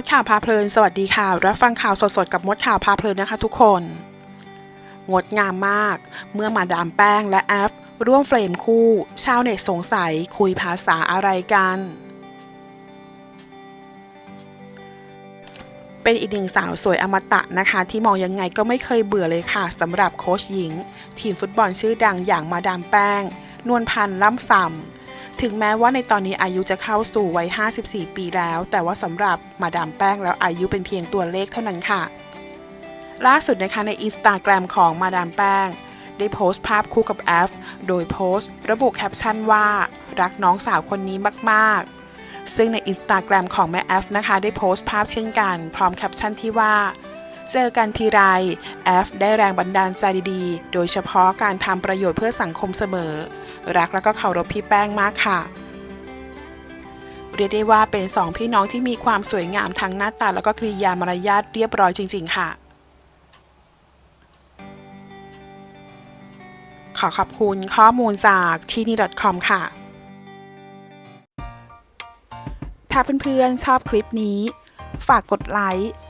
ดข่าวพาเพลิน สวัสดีค่ะ รับฟังข่าวสดๆกับมดข่าวพาเพลินนะคะทุกคน งดงามมาก เมื่อมาดามแป้งและแอฟ ร่วมเฟรมคู่ ชาวเน็ตสงสัยคุยภาษาอะไรกัน เป็นอีกหนึ่งสาวสวยอมตะนะคะ ที่มองยังไงก็ไม่เคยเบื่อเลยค่ะสำหรับโค้ชหญิง ทีมฟุตบอลชื่อดังอย่างมาดามแป้ง นวลพันธ์ล่ำซำ ถึงแม้ว่าในตอนนี้อายุจะเข้าสู่วัย 54 ปีแล้ว แต่ว่าสำหรับมาดามแป้งแล้วอายุเป็นเพียงตัวเลขเท่านั้นค่ะ ล่าสุดนะคะในอินสตาแกรมของมาดามแป้ง ได้โพสต์ภาพคู่กับแอฟโดยโพสต์ ระบุแคปชั่นว่า รักน้องสาวคนนี้มากๆ ซึ่งในอินสตาแกรมของแม่แอฟนะคะ ได้โพสต์ภาพเช่นกัน พร้อมแคปชั่นที่ว่า เจอกันทีไรแอฟได้แรงบันดาลใจดีๆ โดยเฉพาะการทำประโยชน์เพื่อสังคมเสมอ รักแล้วก็เคารพพี่แป้งมากค่ะ เรียกได้ว่าเป็นสองพี่น้องที่มีความสวยงามทั้งหน้าตาแล้วก็กริยามารยาทเรียบร้อยจริง ๆ ค่ะ ขอขอบคุณข้อมูลจากที่นี่ .com ค่ะ ถ้าเพื่อนๆชอบคลิปนี้ ฝากกดไลค์